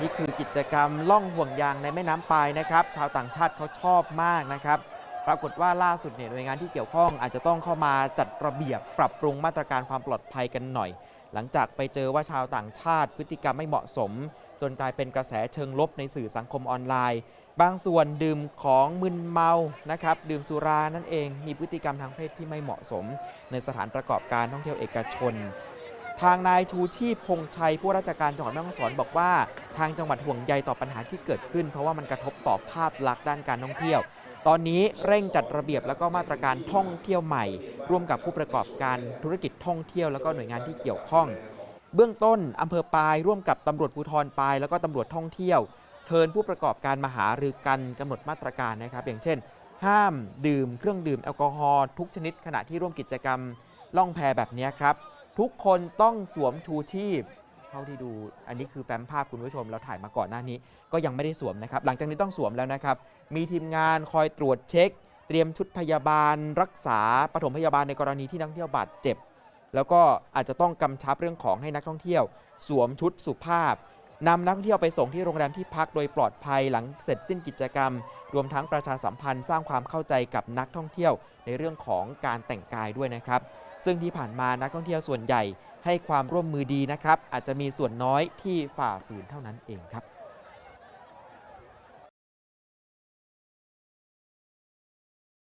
นี่คือกิจกรรมล่องห่วงยางในแม่น้ำปายนะครับ ชาวต่างชาติเขาชอบมากนะครับ ปรากฏว่าล่าสุดเนี่ยหน่วยงานที่เกี่ยวข้องอาจจะต้องเข้ามาจัดระเบียบปรับปรุงมาตรการความปลอดภัยกันหน่อย หลังจากไปเจอว่าชาวต่างชาติ พฤติกรรมไม่เหมาะสม จนกลายเป็นกระแสเชิงลบในสื่อสังคมออนไลน์ บางส่วนดื่มของมึนเมานะครับ ดื่มสุรานั่นเอง มีพฤติกรรมทางเพศที่ไม่เหมาะสม ในสถานประกอบการท่องเที่ยวเอกชน ทางนายชูชีพพงชัยผู้ราชการจังหวัดแม่ฮ่องสอนบอกว่า ทางจังหวัดห่วงใยต่อปัญหาที่เกิดขึ้น เพราะว่ามันกระทบต่อภาพลักษณ์ด้านการท่องเที่ยว ตอนนี้เร่งจัดระเบียบแล้วก็มาตรการท่องเที่ยวใหม่ ร่วมกับผู้ประกอบการธุรกิจท่องเที่ยวแล้วก็หน่วยงานที่เกี่ยวข้อง เบื้องต้นอำเภอปายร่วมกับตำรวจภูธรปายแล้วก็ตำรวจท่องเที่ยวเชิญผู้ประกอบการมาหารือกันกำหนดมาตรการนะครับ อย่างเช่น ห้ามดื่มเครื่องดื่มแอลกอฮอล์ทุกชนิดขณะที่ร่วมกิจกรรมล่องแพแบบนี้ครับ ทุกคนต้องสวมชูชีพ เท่าที่ดูอันนี้คือแฟ้มภาพคุณผู้ชมเราถ่ายมาก่อนหน้านี้ ก็ยังไม่ได้สวมนะครับ หลังจากนี้ต้องสวมแล้วนะครับ มีทีมงานคอยตรวจเช็ค เตรียมชุดพยาบาล รักษาปฐมพยาบาลในกรณีที่นักท่องเที่ยวบาดเจ็บ แล้วก็อาจจะต้องกำชับเรื่องของให้นักท่องเที่ยว สวมชุดสุภาพนำนักท่องเที่ยวไปส่งที่โรงแรมที่พักโดยปลอดภัยหลังเสร็จสิ้นกิจกรรม รวมทั้งประชาสัมพันธ์สร้างความเข้าใจกับนักท่องเที่ยวในเรื่องของการแต่งกายด้วยนะครับ ซึ่งที่ผ่านมานักท่องเที่ยวส่วนใหญ่ให้ความร่วมมือดีนะครับ อาจจะมีส่วนน้อยที่ฝ่าฝืนเท่านั้นเองครับ